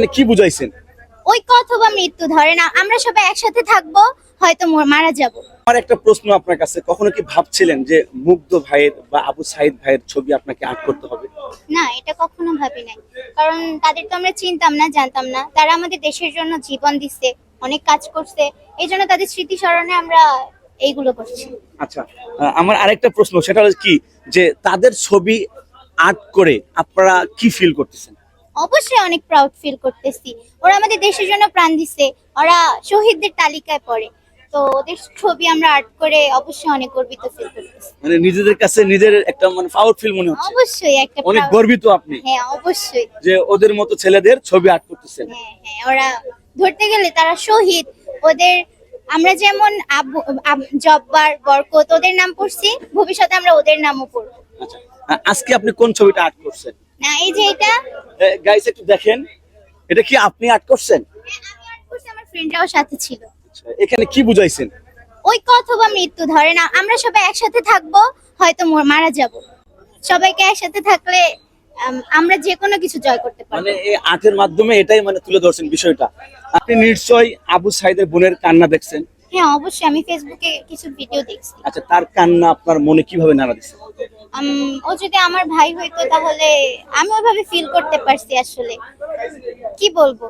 মানে কি বুঝাইছেন? ঐক্য অথবা মৃত্যু ধরে না আমরা সবাই একসাথে থাকব হয়তো মারা যাব। আমার একটা প্রশ্ন আপনার কাছে কখনো কি ভাবছিলেন যে মুগ্ধ ভাইয়ের বা আবু সাইদ ভাইয়ের ছবি আপনাকে আর্ট করতে হবে? না এটা কখনো ভাবি নাই। কারণ তাদের তো আমরা চিনতাম না জানতাম না। তারা আমাদের দেশের জন্য জীবন দিচ্ছে অনেক কাজ করছে। এই জন্য তাদের স্মৃতি স্মরণে আমরা এইগুলো করছি। আচ্ছা আমার আরেকটা প্রশ্ন সেটা হলো কি? যে তাদের ছবি আর্ট করে আপনারা কি ফিল করতেছেন? অবশ্যই অনেক প্রাউড ফিল করতেছি। ওরা আমাদের দেশের জন্য প্রাণ দিচ্ছে ওরা শহীদদের তালিকায় পড়ে। তো ওদের ছবি আমরা আর্ট করে অবশ্যই অনেক গর্বিত ফিল করতেছি। মানে নিজেদের কাছে নিজের একটা মানে প্রাউড ফিল মনে হচ্ছে। অবশ্যই একটা অনেক গর্বিত আপনি। হ্যাঁ অবশ্যই। যে ওদের মতো ছেলেদের ছবি আর্ট করতেছেন। হ্যাঁ হ্যাঁ ওরা ধরতে গেলে তারা শহীদ। ওদের আমরা যেমন আবু জব্বার বরকত ওদের নাম পড়ছি। ভবিষ্যতে আমরা ওদের নামও পড়ব। আচ্ছা আজকে আপনি কোন ছবিটা আর্ট করছেন? না এই যে এটা। গাইস একটু দেখেন। এটা কি আপনি আর্ট করছেন? হ্যাঁ, আমি art করছি আমার ফ্রেন্ডরাও সাথে ছিল। আচ্ছা, এখানে কি বুঝাইছেন? ঐক্য অথবা মৃত্যু ধরে না আমরা সবাই একসাথে থাকব হয়তো মারা যাব। সবাইকে একসাথে থাকলে আমরা যে কোনো কিছু জয় করতে পারব। মানে এই আর্টের মাধ্যমে এটাই মানে তুলে ধরছেন বিষয়টা। আপনি নিশ্চয়ই আবু সাইদের বোনের কান্না দেখছেন? হ্যাঁ অবশ্যই আমি ফেসবুকে কিছু ভিডিও দেখছি। আচ্ছা তার কান্না আপনার মনে কীভাবে নাড়া দিচ্ছে? ও যদি আমার ভাই হইতো তাহলে আমি ওইভাবে ফিল করতে পারছি আসলে। কি বলব?